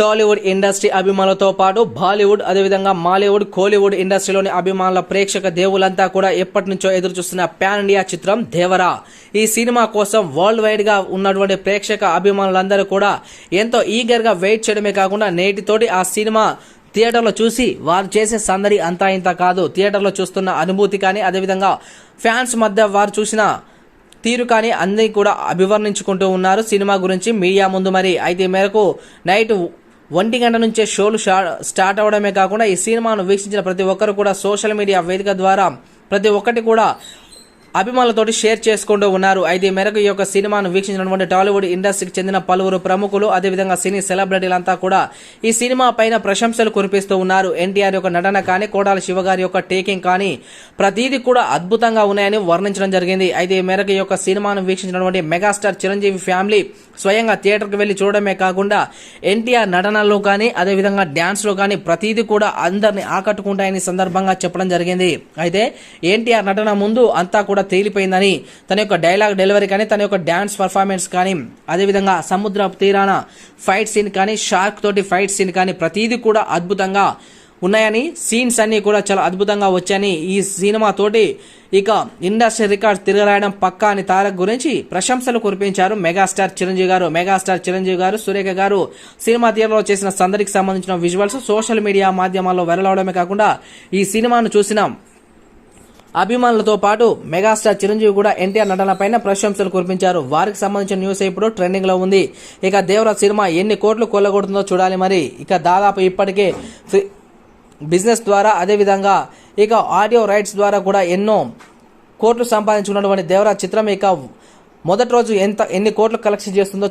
Tollywood industry అభిమానులతో పాటు బాలీవుడ్ అదేవిధంగా మాలీవుడ్ కోలీవుడ్ ఇండస్ట్రీలోని అభిమానుల ప్రేక్షక దేవులంతా కూడా ఎప్పటి నుంచో ఎదురు చూస్తున్న పాన్ ఇండియా చిత్రం దేవరా. ఈ సినిమా కోసం వరల్డ్ వైడ్గా ఉన్నటువంటి ప్రేక్షక అభిమానులందరూ కూడా ఎంతో ఈగర్గా వెయిట్ చేయడమే కాకుండా నేటితోటి ఆ సినిమా థియేటర్లో చూసి వారు చేసే సందడి అంతా ఇంత కాదు. థియేటర్లో చూస్తున్న అనుభూతి కానీ అదేవిధంగా ఫ్యాన్స్ మధ్య వారు చూసిన తీరు కానీ అన్ని కూడా అభివర్ణించుకుంటూ ఉన్నారు. సినిమా గురించి మీడియా ముందు మరి. అయితే మేరకు నైట్ ఒంటి గంట నుంచే షోలు స్టార్ట్ అవడమే కాకుండా ఈ సినిమాను వీక్షించిన ప్రతి ఒక్కరు కూడా సోషల్ మీడియా వేదిక ద్వారా ప్రతి ఒక్కటి కూడా అభిమానులతోటి షేర్ చేసుకుంటూ ఉన్నారు. అయితే ఈ మేరకు ఈ యొక్క సినిమాను వీక్షించినటువంటి టాలీవుడ్ ఇండస్ట్రీకి చెందిన పలువురు ప్రముఖులు అదేవిధంగా సినీ సెలబ్రిటీలంతా కూడా ఈ సినిమా పైన ప్రశంసలు కురిపిస్తూ ఉన్నారు. ఎన్టీఆర్ యొక్క నటన కానీ కోడాల శివ గారి యొక్క టేకింగ్ కానీ ప్రతిదీ కూడా అద్భుతంగా ఉన్నాయని వర్ణించడం జరిగింది. అయితే ఈ మేరకు ఈ యొక్క సినిమాను వీక్షించినటువంటి మెగాస్టార్ చిరంజీవి ఫ్యామిలీ స్వయంగా థియేటర్కి వెళ్ళి చూడడమే కాకుండా ఎన్టీఆర్ నటనలో కానీ అదేవిధంగా డ్యాన్స్లో కానీ ప్రతిదీ కూడా అందరిని ఆకట్టుకుంటాయని సందర్భంగా చెప్పడం జరిగింది. అయితే ఎన్టీఆర్ నటన ముందు అంతా కూడా తేలిపోయిందని తన యొక్క డైలాగ్ డెలివరీ కానీ తన యొక్క డ్యాన్స్ పర్ఫార్మెన్స్ కానీ అదేవిధంగా సముద్ర తీరాన ఫైట్ సీన్ కానీ షార్క్ తోటి ఫైట్ సీన్ కానీ ప్రతిదీ కూడా అద్భుతంగా ఉన్నాయని సీన్స్ అన్నీ కూడా చాలా అద్భుతంగా వచ్చాయని ఈ సినిమా తోటి ఇక ఇండస్ట్రీ రికార్డ్ తిరగరాయడం పక్కా అని తారక్ గురించి ప్రశంసలు కురిపించారు మెగాస్టార్ చిరంజీవి గారు. మెగాస్టార్ చిరంజీవి గారు సురేఖ గారు సినిమా థియేటర్లో చేసిన సందడికి సంబంధించిన విజువల్స్ సోషల్ మీడియా మాధ్యమాల్లో వెరలవడమే అవడమే కాకుండా ఈ సినిమాను చూసిన. అభిమానులతో పాటు మెగాస్టార్ చిరంజీవి కూడా ఎన్టీఆర్ నటన పైన ప్రశంసలు కురిపించారు. వారికి సంబంధించిన న్యూస్ ఇప్పుడు ట్రెండింగ్లో ఉంది. ఇక దేవరాజ్ సినిమా ఎన్ని కోట్లు కొల్లగొడుతుందో చూడాలి మరి. ఇక దాదాపు ఇప్పటికే బిజినెస్ ద్వారా అదేవిధంగా ఇక ఆడియో రైట్స్ ద్వారా కూడా ఎన్నో కోట్లు సంపాదించుకున్నటువంటి దేవరాజ్ చిత్రం ఇక మొదటి రోజు ఎంత ఎన్ని కోట్లు కలెక్షన్ చేస్తుందో